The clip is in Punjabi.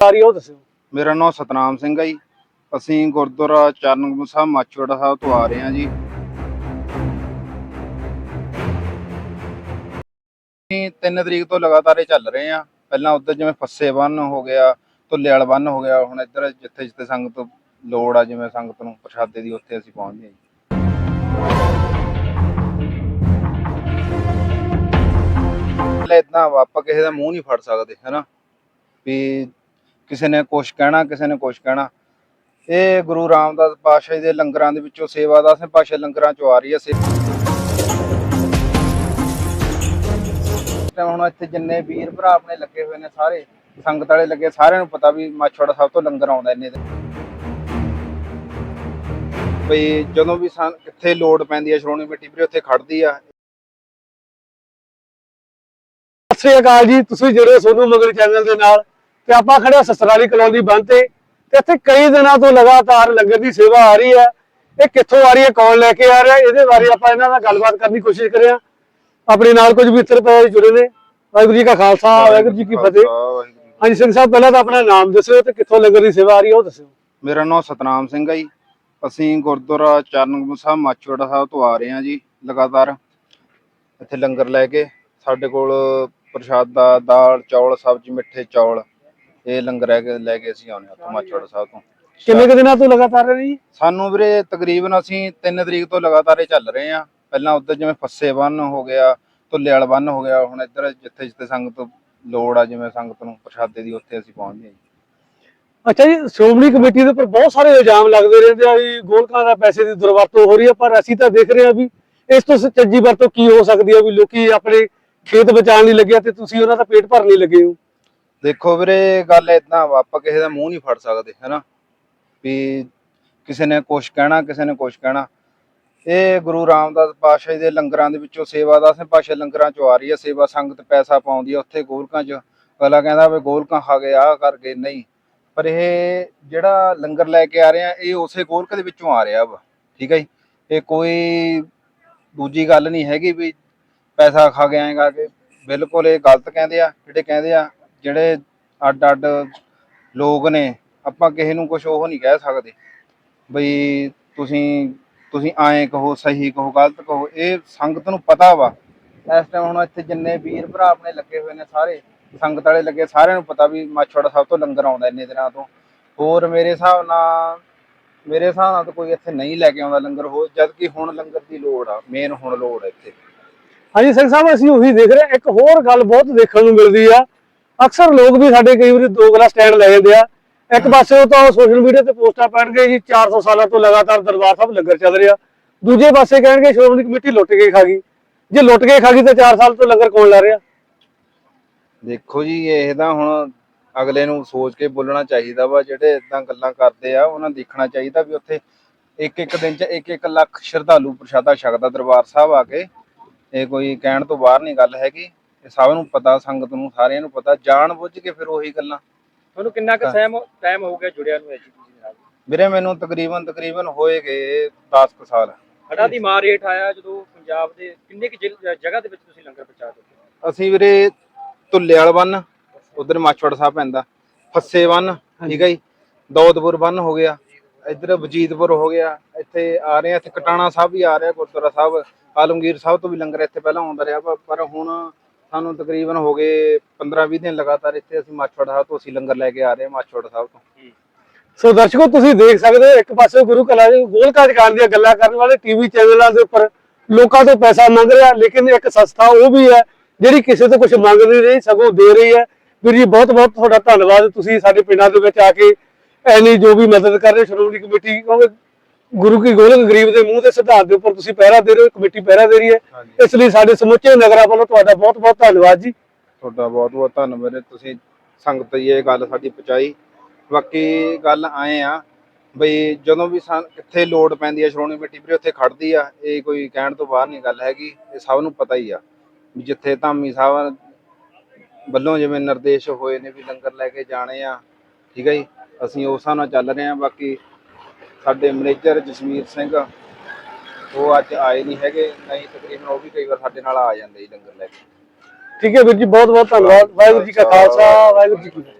ਸਾਰੀ ਉਹ ਦੱਸਿਓ। ਮੇਰਾ ਨਾਮ ਸਤਨਾਮ ਸਿੰਘ ਹੈ ਜੀ। ਅਸੀਂ ਗੁਰਦੁਆਰਾ ਚਰਨਗੁਰੂ ਸਾਹਿਬ ਮਾਚੋੜਾ ਸਾਹਿਬ ਤੋਂ ਆ ਰਹੇ ਹਾਂ ਜੀ। ਅਸੀਂ 3 ਤਰੀਕ ਤੋਂ ਲਗਾਤਾਰ ਇਹ ਚੱਲ ਰਹੇ ਹਾਂ। ਪਹਿਲਾਂ ਉੱਧਰ ਜਿਵੇਂ ਫੱਸੇ ਬੰਨ ਹੋ ਗਿਆ ਧੁੱਲੇ ਵਾਲਾ ਬੰਨ ਹੋ ਗਿਆ, ਹੁਣ ਇੱਧਰ ਜਿੱਥੇ ਜਿੱਥੇ ਸੰਗਤ ਲੋੜ ਆ, ਜਿਵੇਂ ਸੰਗਤ ਨੂੰ ਪ੍ਰਸ਼ਾਦੇ ਦੀ, ਉੱਥੇ ਅਸੀਂ ਪਹੁੰਚਦੇ ਹਾਂ ਜੀ ਪਹਿਲਾਂ ਇਦਾਂ ਆਪਾਂ ਕਿਸੇ ਦਾ ਮੂੰਹ ਨਹੀਂ ਫੜ ਸਕਦੇ, ਹੈਨਾ? ਵੀ ਕਿਸੇ ਨੇ ਕੁਛ ਕਹਿਣਾ, ਕਿਸੇ ਨੇ ਕੁਛ ਕਹਿਣਾ। ਇਹ ਗੁਰੂ ਰਾਮਦਾਸ ਪਾਤਸ਼ਾਹ ਜੀ ਦੇ ਲੰਗਰਾਂ ਦੇ ਵਿੱਚੋਂ ਸੇਵਾ ਦਸਵੇਂ ਪਾਤਸ਼ਾਹ ਲੰਗਰਾਂ ਚੋਂ ਆ ਰਹੀ ਹੈ ਸੇ ਹੁਣ ਇੱਥੇ ਜਿੰਨੇ ਵੀਰ ਭਰਾ ਆਪਣੇ ਲੱਗੇ ਹੋਏ ਨੇ ਸਾਰੇ, ਸੰਗਤ ਵਾਲੇ ਲੱਗੇ, ਸਾਰਿਆਂ ਨੂੰ ਪਤਾ ਵੀ ਮਾਛੋੜਾ ਸਾਹਿਬ ਤੋਂ ਲੰਗਰ ਆਉਂਦਾ ਇੰਨੇ ਦੇ। ਬਈ ਜਦੋਂ ਵੀ ਸਾਨ- ਕਿੱਥੇ ਲੋੜ ਪੈਂਦੀ ਹੈ ਸ਼੍ਰੋਮਣੀ ਕਮੇਟੀ ਵੀਰੇ, ਉੱਥੇ ਖੜਦੀ ਆ। ਸਤਿ ਸ੍ਰੀ ਅਕਾਲ ਜੀ, ਤੁਸੀਂ ਜਿਹੜੇ ਸੋਨੂ ਮਗਰ ਚੈਨਲ ਦੇ ਨਾਲ। ਤੇ ਆਪਾਂ ਖੜੇ ਹਾਂ ਸਸਰਾਲੀ ਕਲੋਨੀ ਬੰਦ ਤੇ ਤੇ ਇੱਥੇ ਕਈ ਦਿਨਾਂ ਤੋਂ ਲਗਾਤਾਰ ਲੰਗਰ ਦੀ ਸੇਵਾ ਆ ਰਹੀ ਹੈ। ਇਹ ਕਿੱਥੋਂ ਆ ਰਹੀ ਹੈ ਕੌਣ ਲੈ ਕੇ ਆ ਰਿਹਾ ਇਹਦੇ ਬਾਰੇ ਆਪਾਂ ਇਹਨਾਂ ਨਾਲ ਗੱਲਬਾਤ ਕਰਨ ਦੀ ਕੋਸ਼ਿਸ਼ ਕਰਿਆ ਆਪਣੇ ਨਾਲ ਕੁਝ ਮਿੱਤਰ ਪਏ ਜੁੜੇ ਨੇ। ਵਾਹਿਗੁਰੂ ਜੀ ਕਾ ਖਾਲਸਾ ਵਾਹਿਗੁਰੂ ਜੀ ਕੀ ਫਤਿਹ। ਹਾਂਜੀ ਸਿੰਘ ਸਾਹਿਬ ਪਹਿਲਾਂ ਤਾਂ ਆਪਣਾ ਨਾਮ ਦੱਸਿਓ ਤੇ ਕਿੱਥੋਂ ਲੰਗਰ ਦੀ ਸੇਵਾ ਆ ਰਹੀ ਹੈ ਉਹ ਦੱਸਿਓ। ਮੇਰਾ ਨਾਮ ਸਤਨਾਮ ਸਿੰਘ ਹੈ ਜੀ। ਅਸੀਂ ਗੁਰਦੁਆਰਾ ਚਰਨਗੁਰੂ ਸਾਹਿਬ ਮਾਚੋੜਾ ਸਾਹਿਬ ਤੋਂ ਆ ਰਹੇ ਹਾਂ ਜੀ ਲਗਾਤਾਰ। ਇੱਥੇ ਲੰਗਰ ਲੈ ਕੇ ਸਾਡੇ ਕੋਲ ਪ੍ਰਸ਼ਾਦਾ ਦਾਲ ਚੌਲ ਸਬਜ਼ੀ ਮਿੱਠੇ ਚੌਲ। ਇਹ ਲੰਗਰ ਲੈ ਕੇ ਲੈ ਕੇ ਅਸੀਂ ਆਉਂਦੇ ਹਾਂ ਉੱਥੋਂ ਮਾਚੋੜਾ ਸਾਹਿਬ ਤੋਂ। ਕਿੰਨੇ ਕੁ ਦਿਨਾਂ ਤੋਂ ਲਗਾਤਾਰ ਹੈ ਜੀ? ਸਾਨੂੰ ਵੀਰੇ ਤਕਰੀਬਨ ਅਸੀਂ 3 ਤਰੀਕ ਤੋਂ ਲਗਾਤਾਰ ਇਹ ਚੱਲ ਰਹੇ ਹਾਂ। ਪਹਿਲਾਂ ਉੱਧਰ ਜਿਵੇਂ ਫੱਸੇ ਬੰਨ ਹੋ ਗਿਆ ਧੁੱਲੇ ਵਾਲਾ ਬੰਨ ਹੋ ਗਿਆ ਹੁਣ ਇੱਧਰ ਜਿੱਥੇ ਜਿੱਥੇ ਸੰਗਤ ਲੋੜ ਆ ਜਿਵੇਂ ਸੰਗਤ ਨੂੰ ਪ੍ਰਸ਼ਾਦੇ ਦੀ ਉੱਥੇ ਅਸੀਂ ਪਹੁੰਚਦੇ ਹਾਂ ਜੀ। ਅੱਛਾ ਜੀ ਸ਼੍ਰੋਮਣੀ ਕਮੇਟੀ ਦੇ ਉੱਪਰ ਬਹੁਤ ਸਾਰੇ ਇਲਜ਼ਾਮ ਲੱਗਦੇ ਰਹਿੰਦੇ ਆ ਵੀ ਗੋਲਕਾਂ ਦਾ ਪੈਸੇ ਦੀ ਦੁਰਵਰਤੋਂ ਹੋ ਰਹੀ ਹੈ ਪਰ ਅਸੀਂ ਤਾਂ ਦੇਖ ਰਹੇ ਹਾਂ ਵੀ ਇਸ ਤੋਂ ਸੱਚੀ ਵਰਤੋਂ ਕੀ ਹੋ ਸਕਦੀ ਹੈ ਵੀ ਲੋਕੀ ਆਪਣੇ ਖੇਤ ਬਚਾਉਣ ਲਈ ਲੱਗੇ ਆ ਤੇ ਤੁਸੀਂ ਉਹਨਾਂ ਦਾ ਪੇਟ ਭਰਨ ਲਈ ਲੱਗੇ ਹੋ। ਦੇਖੋ ਵੀਰੇ, ਗੱਲ ਇਦਾਂ ਵਾ, ਆਪਾਂ ਕਿਸੇ ਦਾ ਮੂੰਹ ਨਹੀਂ ਫੜ ਸਕਦੇ, ਹੈਨਾ? ਵੀ ਕਿਸੇ ਨੇ ਕੁਛ ਕਹਿਣਾ, ਕਿਸੇ ਨੇ ਕੁਛ ਕਹਿਣਾ। ਇਹ ਗੁਰੂ ਰਾਮਦਾਸ ਪਾਤਸ਼ਾਹ ਦੇ ਲੰਗਰਾਂ ਦੇ ਵਿੱਚੋਂ ਸੇਵਾ ਦਸਵੇਂ ਪਾਤਸ਼ਾਹ ਲੰਗਰਾਂ ਚੋਂ ਆ ਰਹੀ ਹੈ ਸੇਵਾ ਸੰਗਤ ਪੈਸਾ ਪਾਉਂਦੀ ਹੈ ਉੱਥੇ ਗੋਲਕਾਂ 'ਚ ਅਗਲਾ ਕਹਿੰਦਾ ਵੀ ਗੋਲਕਾਂ ਖਾ ਗਏ ਆਹ ਕਰ ਗਏ, ਨਹੀਂ। ਪਰ ਇਹ ਜਿਹੜਾ ਲੰਗਰ ਲੈ ਕੇ ਆ ਰਿਹਾ ਇਹ ਉਸੇ ਗੋਲਕ ਦੇ ਵਿੱਚੋਂ ਆ ਰਿਹਾ ਵਾ, ਠੀਕ ਹੈ ਜੀ? ਇਹ ਕੋਈ ਦੂਜੀ ਗੱਲ ਨਹੀਂ ਹੈਗੀ ਵੀ ਪੈਸਾ ਖਾ ਗਏ ਐਂ ਕਰਕੇ। ਬਿਲਕੁਲ ਇਹ ਗਲਤ ਕਹਿੰਦੇ ਆ, ਜਿਹੜੇ ਕਹਿੰਦੇ ਆ ਜਿਹੜੇ ਅੱਡ ਅੱਡ ਲੋਕ ਨੇ, ਆਪਾਂ ਕਿਸੇ ਨੂੰ ਕੁਝ ਉਹ ਨਹੀਂ ਕਹਿ ਸਕਦੇ ਬਈ ਤੁਸੀਂ ਤੁਸੀਂ ਐਂ ਕਹੋ, ਸਹੀ ਕਹੋ, ਗਲਤ ਕਹੋ, ਇਹ ਸੰਗਤ ਨੂੰ ਪਤਾ ਵਾ। ਇਸ ਟਾਈਮ ਹੁਣ ਇੱਥੇ ਜਿੰਨੇ ਵੀਰ ਭਰਾ ਆਪਣੇ ਲੱਗੇ ਹੋਏ ਨੇ ਸਾਰੇ, ਸੰਗਤ ਵਾਲੇ ਲੱਗੇ, ਸਾਰਿਆਂ ਨੂੰ ਪਤਾ ਵੀ ਮਾਛੋੜਾ ਸਾਹਿਬ ਤੋਂ ਲੰਗਰ ਆਉਂਦਾ ਇੰਨੇ ਦਿਨਾਂ ਤੋਂ। ਹੋਰ ਮੇਰੇ ਹਿਸਾਬ ਨਾਲ, ਮੇਰੇ ਹਿਸਾਬ ਨਾਲ ਤਾਂ ਕੋਈ ਇੱਥੇ ਨਹੀਂ ਲੈ ਕੇ ਆਉਂਦਾ ਲੰਗਰ, ਹੋਰ ਜਦ ਕਿ ਹੁਣ ਲੰਗਰ ਦੀ ਲੋੜ ਆ ਮੇਨ ਹੁਣ ਲੋੜ ਹੈ ਇੱਥੇ। ਹਾਂਜੀ ਸਿੰਘ ਸਾਹਿਬ, ਅਸੀਂ ਉਹੀ ਦੇਖ ਰਹੇ ਇੱਕ ਹੋਰ ਗੱਲ ਬਹੁਤ ਦੇਖਣ ਨੂੰ ਮਿਲਦੀ ਆ। ਅਕਸਰ ਲੋਕ ਵੀ ਸਾਡੇ ਕਈ ਵਾਰੀ ਦੋ ਗਲਾ ਸਟੈਂਡ ਲੈ ਜਾਂਦੇ ਆ। ਇੱਕ ਪਾਸੇ ਤਾਂ ਸੋਸ਼ਲ ਮੀਡੀਆ ਤੇ ਪੋਸਟਾਂ ਪੈਣਗੇ ਜੀ 400 ਸਾਲਾਂ ਤੋਂ ਲਗਾਤਾਰ ਦਰਬਾਰ ਸਾਹਿਬ ਲੰਗਰ ਚੱਲ ਰਿਹਾ। ਦੂਜੇ ਪਾਸੇ ਕਹਿਣਗੇ ਸ਼੍ਰੋਮਣੀ ਕਮੇਟੀ ਲੁੱਟ ਕੇ ਖਾ ਗਈ। ਜੇ ਲੁੱਟ ਕੇ ਖਾ ਗਈ ਤਾਂ 4 ਸਾਲ ਤੋਂ ਲੰਗਰ ਕੌਣ ਲਾ ਰਿਹਾ? ਦੇਖੋ ਜੀ ਇਹ ਤਾਂ ਹੁਣ ਅਗਲੇ ਨੂੰ ਸੋਚ ਕੇ ਬੋਲਣਾ ਚਾਹੀਦਾ ਵਾ ਜਿਹੜੇ ਇਦਾਂ ਗੱਲਾਂ ਕਰਦੇ ਆ ਉਹਨਾਂ ਦੇਖਣਾ ਚਾਹੀਦਾ ਵੀ ਉੱਥੇ ਇੱਕ ਇੱਕ ਦਿਨ ਚ ਇੱਕ ਇੱਕ ਲੱਖ ਸ਼ਰਧਾਲੂ ਪ੍ਰਸ਼ਾਦਾ ਛਕਦਾ ਦਰਬਾਰ ਸਾਹਿਬ ਆ ਕੇ। ਇਹ ਕੋਈ ਕਹਿਣ ਤੋਂ ਬਾਹਰ ਨਹੀਂ ਗੱਲ ਹੈਗੀ। ਇਹ ਸਭ ਨੂੰ ਪਤਾ ਸੰਗਤ ਨੂੰ ਸਾਰਿਆਂ ਨੂੰ ਪਤਾ ਜਾਣ ਬੁੱਝ ਕੇ ਫਿਰ ਉਹੀ ਗੱਲਾਂ। ਤੁਹਾਨੂੰ ਕਿੰਨਾ ਕੁ ਟਾਈਮ ਟਾਈਮ ਹੋ ਗਿਆ ਜੁੜਿਆ ਨੂੰ ਐਜੂਕੇਸ਼ਨ ਨਾਲ? ਵੀਰੇ ਮੈਨੂੰ ਤਕਰੀਬਨ ਤਕਰੀਬਨ ਹੋਏ ਗਏ 10 ਕੁ ਸਾਲ। ਹੜਾ ਦੀ ਮਾਰ ਹੇਠ ਆਇਆ ਜਦੋਂ ਪੰਜਾਬ ਦੇ ਕਿੰਨੇ ਕੁ ਜ਼ਿਲ- ਜਗ੍ਹਾ ਦੇ ਵਿੱਚ ਤੁਸੀਂ ਲੰਗਰ ਪਹੁੰਚਾ ਦਿੱਤੇ ਅਸੀਂ ਵੀਰੇ ਧੁੱਲੇ ਵਾਲਾ ਬੰਨ ਉਧਰ ਮਾਛੜ ਸਾਹਿਬ ਪੈਂਦਾ। ਫੱਸੇ ਬੰਨ ਠੀਕ ਹੈ ਜੀ? ਦੌਦਪੁਰ ਬੰਨ ਹੋ ਗਿਆ। ਇੱਧਰ ਵਜੀਦਪੁਰ ਹੋ ਗਿਆ। ਇੱਥੇ ਆ ਰਹੇ ਆ ਇੱਥੇ ਕਟਾਣਾ ਸਾਹਿਬ ਵੀ ਆ ਰਿਹਾ ਗੁਰਦੁਆਰਾ ਸਾਹਿਬ ਆਲਮਗੀਰ ਸਾਹਿਬ ਤੋਂ ਵੀ ਲੰਗਰ ਇੱਥੇ ਪਹਿਲਾਂ ਆਉਂਦਾ ਰਿਹਾ ਵਾ, ਪਰ ਹੁਣ ਸਾਨੂੰ ਤਕਰੀਬਨ ਹੋ ਗਏ 15-20 ਦਿਨ ਲਗਾਤਾਰ ਇੱਥੇ ਅਸੀਂ ਮਾਛੜ ਸਾਹਿਬ ਤੋਂ ਅਸੀਂ ਲੰਗਰ ਲੈ ਕੇ ਆ ਰਹੇ ਹਾਂ ਮਾਛੜ ਸਾਹਿਬ ਤੋਂ। ਸੋ ਦਰਸ਼ਕੋ, ਤੁਸੀਂ ਦੇਖ ਸਕਦੇ ਹੋ, ਇੱਕ ਪਾਸੇ ਗੁਰੂ ਕਲਾ ਦੇ ਗੋਲਕਾਂ ਚਕਾਉਣ ਦੀਆਂ ਗੱਲਾਂ ਕਰਨ ਵਾਲੇ ਟੀਵੀ ਚੈਨਲਾਂ ਦੇ ਉੱਪਰ ਲੋਕਾਂ ਤੋਂ ਪੈਸਾ ਮੰਗ ਰਿਹਾ, ਲੇਕਿਨ ਇੱਕ ਸੰਸਥਾ ਉਹ ਵੀ ਹੈ ਜਿਹੜੀ ਕਿਸੇ ਤੋਂ ਕੁਝ ਮੰਗ ਨਹੀਂ ਰਹੀ, ਸਗੋਂ ਦੇ ਰਹੀ ਹੈ। ਵੀਰ ਜੀ ਬਹੁਤ ਬਹੁਤ ਤੁਹਾਡਾ ਧੰਨਵਾਦ। ਤੁਸੀਂ ਸਾਡੇ ਪਿੰਡਾਂ ਦੇ ਵਿੱਚ ਆ ਕੇ ਐਨੀ ਜੋ ਵੀ ਮਦਦ ਕਰ ਰਹੇ ਸ਼੍ਰੋਮਣੀ ਕਮੇਟੀ, ਕਿਉਂਕਿ ਗੁਰੂ ਕੀ ਗੋਲਕ ਗਰੀਬ ਦੇ ਮੂੰਹ ਦੇ ਸਿਧਾਂਤ ਦੇ ਉੱਪਰ ਤੁਸੀਂ ਪਹਿਰਾ ਦੇ ਰਹੇ ਹੋ ਕਮੇਟੀ ਪਹਿਰਾ ਦੇ ਰਹੀ ਹੈ। ਇਸ ਲਈ ਸਾਡੇ ਸਮੁੱਚੇ ਨਗਰਾਂ ਵੱਲੋਂ ਤੁਹਾਡਾ ਬਹੁਤ ਬਹੁਤ ਧੰਨਵਾਦ ਜੀ। ਤੁਹਾਡਾ ਬਹੁਤ ਬਹੁਤ ਧੰਨਵਾਦ। ਤੁਸੀਂ ਸੰਗਤ ਜੀ ਇਹ ਗੱਲ ਸਾਡੀ ਪਹੁੰਚਾਈ। ਬਾਕੀ ਗੱਲ ਆਏ ਆ ਬਈ ਜਦੋਂ ਵੀ ਕਿੱਥੇ ਲੋੜ ਪੈਂਦੀ ਹੈ ਸ਼੍ਰੋਣੀ ਕਮੇਟੀ ਵੀਰੇ ਉੱਥੇ ਖੜਦੀ ਆ ਇਹ ਕੋਈ ਕਹਿਣ ਤੋਂ ਬਾਹਰ ਨਹੀਂ ਗੱਲ ਹੈਗੀ ਇਹ ਸਭ ਨੂੰ ਪਤਾ ਹੀ ਆ। ਵੀ ਜਿੱਥੇ ਧਾਮੀ ਸਾਹਿਬ ਵੱਲੋਂ ਜਿਵੇਂ ਨਿਰਦੇਸ਼ ਹੋਏ ਨੇ ਵੀ ਲੰਗਰ ਲੈ ਕੇ ਜਾਣੇ ਆ ਠੀਕ ਹੈ ਜੀ? ਅਸੀਂ ਉਸ ਨਾਲ ਚੱਲ ਰਹੇ ਆ ਬਾਕੀ ਸਾਡੇ ਮੈਨੇਜਰ ਜਸਵੀਰ ਸਿੰਘ ਉਹ ਅੱਜ ਆਏ ਨਹੀਂ ਹੈਗੇ। ਨਹੀਂ ਤਕਰੀਬਨ ਉਹ ਵੀ ਕਈ ਵਾਰ ਸਾਡੇ ਨਾਲ ਆ ਜਾਂਦੇ ਜੀ ਲੰਗਰ ਲੈ ਕੇ। ਠੀਕ ਹੈ ਵੀਰ ਜੀ ਬਹੁਤ ਬਹੁਤ ਧੰਨਵਾਦ। ਵਾਹਿਗੁਰੂ ਜੀ ਕਾ ਖਾਲਸਾ ਵਾਹਿਗੁਰੂ ਜੀ ਕੀ ਫਤਿਹ।